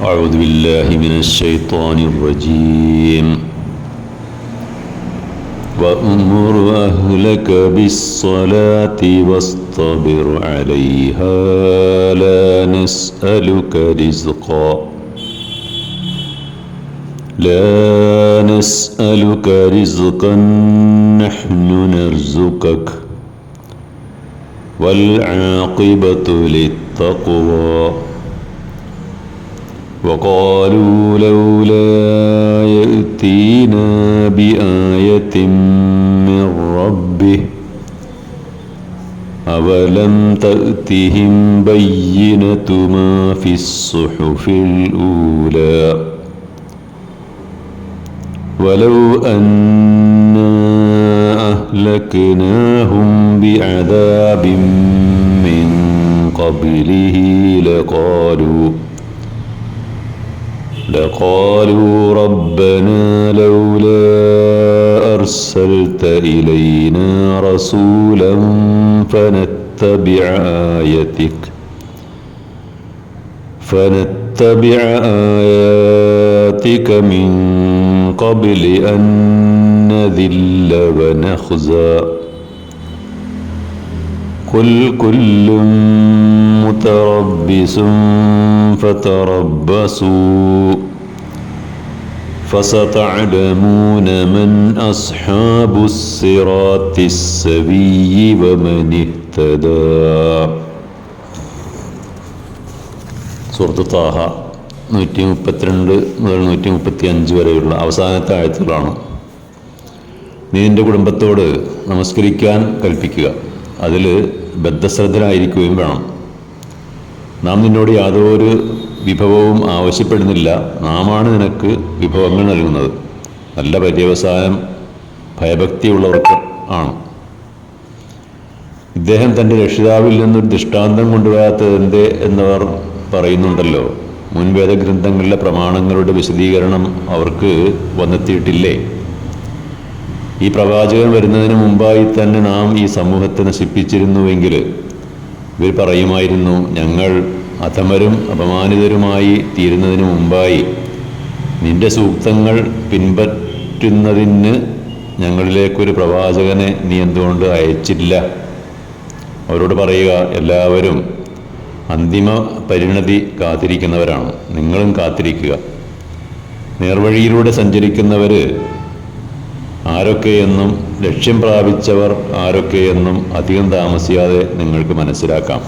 أعوذ بالله من الشيطان الرجيم. وأمر أهلك بالصلاة واصطبر عليها لا نسألك رزقا. لا نسألك رزقا نحن نرزقك. والعاقبة للتقوى. وقالوا لولا يأتينا بآية من ربه أولم تأتهم بينة ما في الصحف الأولى ولو أنا أهلكناهم بعذاب من قبله لقالوا لقالوا ربنا لولا أرسلت إلينا رسولا فنتبع آيتك فنتبع آياتك من قبل أن نذل ونخزى قل كل متربص فتربصوا فستعلمون من أصحاب الصراط السبي ومن اهتدى സുഹൃത്ത് താഹ നൂറ്റി മുപ്പത്തിരണ്ട് മുതൽ നൂറ്റി മുപ്പത്തി അഞ്ച് വരെയുള്ള അവസാനത്തെ ആയത്തുകളാണ് നീ നിന്റെ കുടുംബത്തോട് നമസ്കരിക്കാൻ കൽപ്പിക്കുക അതിൽ ബദ്ധശ്രദ്ധരായിരിക്കുകയും വേണം. നാം നിന്നോട് യാതൊരു വിഭവവും ആവശ്യപ്പെടുന്നില്ല. നാമാണ് നിനക്ക് വിഭവങ്ങൾ നൽകുന്നത്. നല്ല പര്യവസായം ഭയഭക്തിയുള്ളവർക്ക് ആണ്. ഇദ്ദേഹം തന്റെ രക്ഷിതാവിൽ നിന്നൊരു ദൃഷ്ടാന്തം കൊണ്ടുവരാത്തത് എന്തേ എന്നവർ പറയുന്നുണ്ടല്ലോ. മുൻവേദഗ്രന്ഥങ്ങളിലെ പ്രമാണങ്ങളുടെ വിശദീകരണം അവർക്ക് വന്നെത്തിയിട്ടില്ലേ? ഈ പ്രവാചകൻ വരുന്നതിന് മുമ്പായി തന്നെ നാം ഈ സമൂഹത്തെ നശിപ്പിച്ചിരുന്നുവെങ്കിൽ ഇവർ പറയുമായിരുന്നു ഞങ്ങൾ അധമരും അപമാനിതരുമായി തീരുന്നതിന് മുമ്പായി നിന്റെ സൂക്തങ്ങൾ പിൻപറ്റുന്നതിന് ഞങ്ങളിലേക്കൊരു പ്രവാചകനെ നീ എന്തുകൊണ്ട് അയച്ചില്ല? അവരോട് പറയുക എല്ലാവരും അന്തിമ പരിണതി കാത്തിരിക്കുന്നവരാണ്. നിങ്ങളും കാത്തിരിക്കുക. നേർവഴിയിലൂടെ സഞ്ചരിക്കുന്നവർ ആരൊക്കെയെന്നും ലക്ഷ്യം പ്രാപിച്ചവർ ആരൊക്കെയെന്നും അധികം താമസിയാതെ നിങ്ങൾക്ക് മനസ്സിലാക്കാം.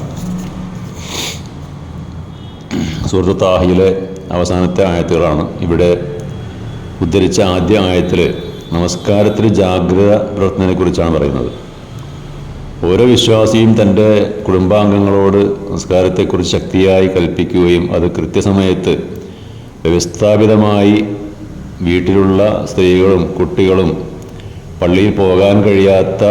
സുഹൃത്തു താഹിയിലെ അവസാനത്തെ ആയത്തുകളാണ്. ഇവിടെ ഉദ്ധരിച്ച ആദ്യ ആയത്തിൽ നമസ്കാരത്തിൽ ജാഗ്രത പുലർത്തുന്നതിനെക്കുറിച്ചാണ് പറയുന്നത്. ഓരോ വിശ്വാസിയും തന്റെ കുടുംബാംഗങ്ങളോട് നമസ്കാരത്തെക്കുറിച്ച് ശക്തിയായി കൽപ്പിക്കുകയും അത് കൃത്യസമയത്ത് വ്യവസ്ഥാപിതമായി വീട്ടിലുള്ള സ്ത്രീകളും കുട്ടികളും പള്ളിയിൽ പോകാൻ കഴിയാത്ത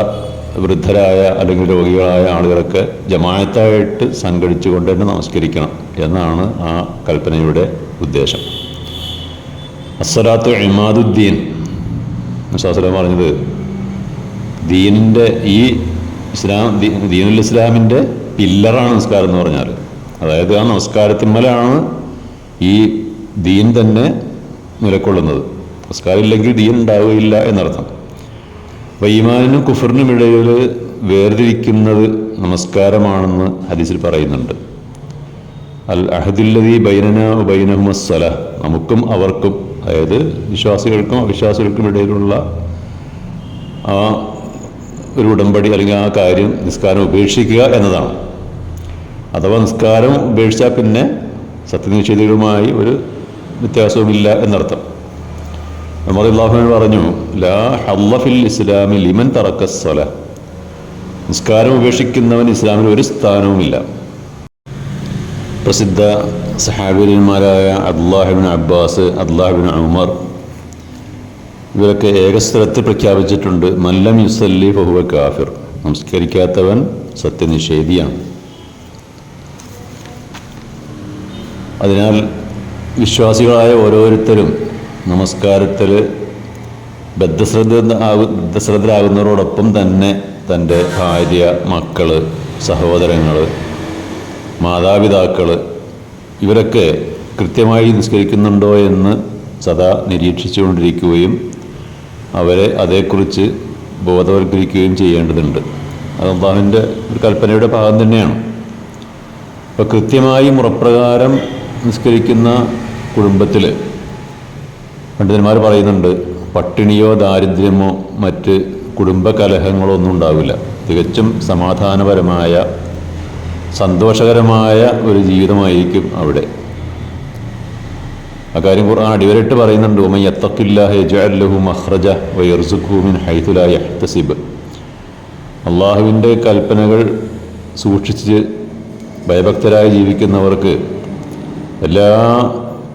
വൃദ്ധരായ അല്ലെങ്കിൽ രോഗികളായ ആളുകളൊക്കെ ജമായത്തായിട്ട് സംഘടിച്ചുകൊണ്ട് തന്നെ നമസ്കരിക്കണം എന്നാണ് ആ കൽപ്പനയുടെ ഉദ്ദേശം. അസ്സലാത്തു ഇമാദുദ്ദീൻ. ശാസ്ത്രം പറഞ്ഞത് ദീനിന്റെ ഈ ഇസ്ലാം ദീനുൽ ഇസ്ലാമിന്റെ പില്ലറാണ് നമസ്കാരം എന്ന് പറഞ്ഞാൽ. അതായത് ആ നമസ്കാരത്തിന്മേലാണ് ഈ ദീൻ തന്നെ നിലക്കൊള്ളുന്നത്. നമസ്കാരം ഇല്ലെങ്കിൽ ദീൻ ഉണ്ടാവുകയില്ല എന്നർത്ഥം. അപ്പോൾ കുഫറിനുമിടയിൽ വേർതിരിക്കുന്നത് നമസ്കാരമാണെന്ന് ഹദീസിൽ പറയുന്നുണ്ട്. അൽ അഹദുല്ലതി ബൈനന ബൈനഹുമസ്സല നമുക്കും അവർക്കും അതായത് വിശ്വാസികൾക്കും അവിശ്വാസികൾക്കും ഇടയിലുള്ള ആ ഒരു ഉടമ്പടി അല്ലെങ്കിൽ ആ കാര്യം നിസ്കാരം ഉപേക്ഷിക്കുക എന്നതാണ്. അഥവാ നിസ്കാരം ഉപേക്ഷിച്ചാൽ പിന്നെ സത്യനിഷേധികളുമായി ഒരു വ്യത്യാസവുമില്ല എന്നർത്ഥം. പറഞ്ഞു ലാ ഹല്ലഫിൽ ഇസ്ലാമി ലിമൻ തറക്കസ്വല നിസ്കാരം ഉപേക്ഷിക്കുന്നവൻ ഇസ്ലാമിൽ ഒരു സ്ഥാനവുമില്ല. പ്രസിദ്ധ സഹാബിന്മാരായ അബ്ദുല്ലാഹിബിൻ അബ്ബാസ് അബ്ദുല്ലാഹിബിൻ ഉമർ ഇവരൊക്കെ ഏകസ്ഥലത്ത് പ്രഖ്യാപിച്ചിട്ടുണ്ട് മല്ലം യുസല്ലി ഫഹുവ കാഫിർ. നമസ്കരിക്കാത്തവൻ സത്യനിഷേധിയാണ്. അതിനാൽ വിശ്വാസികളായ ഓരോരുത്തരും നമസ്കാരത്തിൽ ബദ്ധശ്രദ്ധ ബദ്ധശ്രദ്ധരാകുന്നവരോടൊപ്പം തന്നെ തന്റെ ഭാര്യ മക്കൾ സഹോദരങ്ങൾ മാതാപിതാക്കൾ ഇവരൊക്കെ കൃത്യമായി നിസ്കരിക്കുന്നുണ്ടോ എന്ന് സദാ നിരീക്ഷിച്ചുകൊണ്ടിരിക്കുകയും അവരെ അതേക്കുറിച്ച് ബോധവൽക്കരിക്കുകയും ചെയ്യേണ്ടതുണ്ട്. അത് അള്ളാഹുവിന്റെ ഒരു കൽപ്പനയുടെ ഭാഗം തന്നെയാണ്. അപ്പോൾ കൃത്യമായി മുറപ്രകാരം നിസ്കരിക്കുന്ന കുടുംബത്തിൽ പണ്ഡിതന്മാർ പറയുന്നുണ്ട് പട്ടിണിയോ ദാരിദ്ര്യമോ മറ്റ് കുടുംബകലഹങ്ങളോ ഒന്നും ഉണ്ടാവില്ല തികച്ചും സമാധാനപരമായ സന്തോഷകരമായ ഒരു ജീവിതമായിരിക്കും അവിടെ. അക്കാര്യം ഖുർആൻ അടിവരട്ട് പറയുന്നുണ്ട് യത്തഖില്ലാഹ യജ്അൽ മഹ്റജ മഖ്റജ വയർസുഖു മിൻ ഹൈതു ലാ യഹ്തസിബ്. അള്ളാഹുവിന്റെ കൽപ്പനകൾ സൂക്ഷിച്ച് ഭയഭക്തരായി ജീവിക്കുന്നവർക്ക് എല്ലാ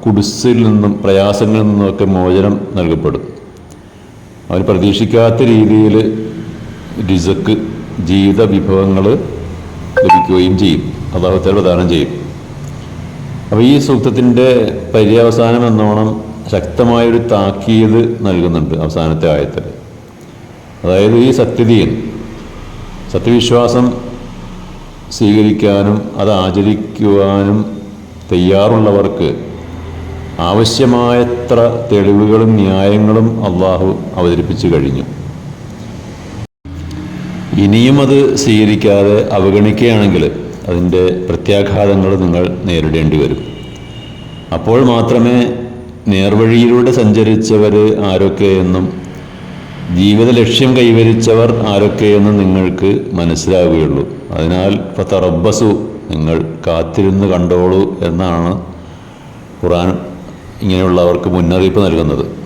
കുടിസിൽ നിന്നും പ്രയാസങ്ങളിൽ നിന്നുമൊക്കെ മോചനം നൽകപ്പെടും. അവൻ പ്രതീക്ഷിക്കാത്ത രീതിയിൽ രിസക്ക് ജീവിത വിഭവങ്ങൾ ലഭിക്കുകയും ചെയ്യും. അള്ളാഹുത്തല പ്രദാനം ചെയ്യും. അപ്പോൾ ഈ സൂക്തത്തിന്റെ പര്യവസാനം എന്നോണം ശക്തമായൊരു താക്കീത് നൽകുന്നുണ്ട് അവസാനത്തെ ആയത്തിൽ. അതായത് ഈ സത്യതയിൽ സത്യവിശ്വാസം സ്വീകരിക്കാനും അത് ആചരിക്കുവാനും തയ്യാറുള്ളവർക്ക് ആവശ്യമായത്ര തെളിവുകളും ന്യായങ്ങളും അള്ളാഹു അവതരിപ്പിച്ചു കഴിഞ്ഞു. ഇനിയും അത് സ്വീകരിക്കാതെ അവഗണിക്കുകയാണെങ്കിൽ അതിന്റെ പ്രത്യാഘാതങ്ങൾ നിങ്ങൾ നേരിടേണ്ടി വരും. അപ്പോൾ മാത്രമേ നേർവഴിയിലൂടെ സഞ്ചരിച്ചവർ ആരൊക്കെയെന്നും ജീവിത ലക്ഷ്യം കൈവരിച്ചവർ ആരൊക്കെയെന്നും നിങ്ങൾക്ക് മനസ്സിലാവുകയുള്ളൂ. അതിനാൽ ഇപ്പോൾ തറബസു നിങ്ങൾ കാത്തിരുന്ന് കണ്ടോളൂ എന്നാണ് ഖുറാൻ ഇങ്ങനെയുള്ളവർക്ക് മുന്നറിയിപ്പ് നൽകുന്നത്.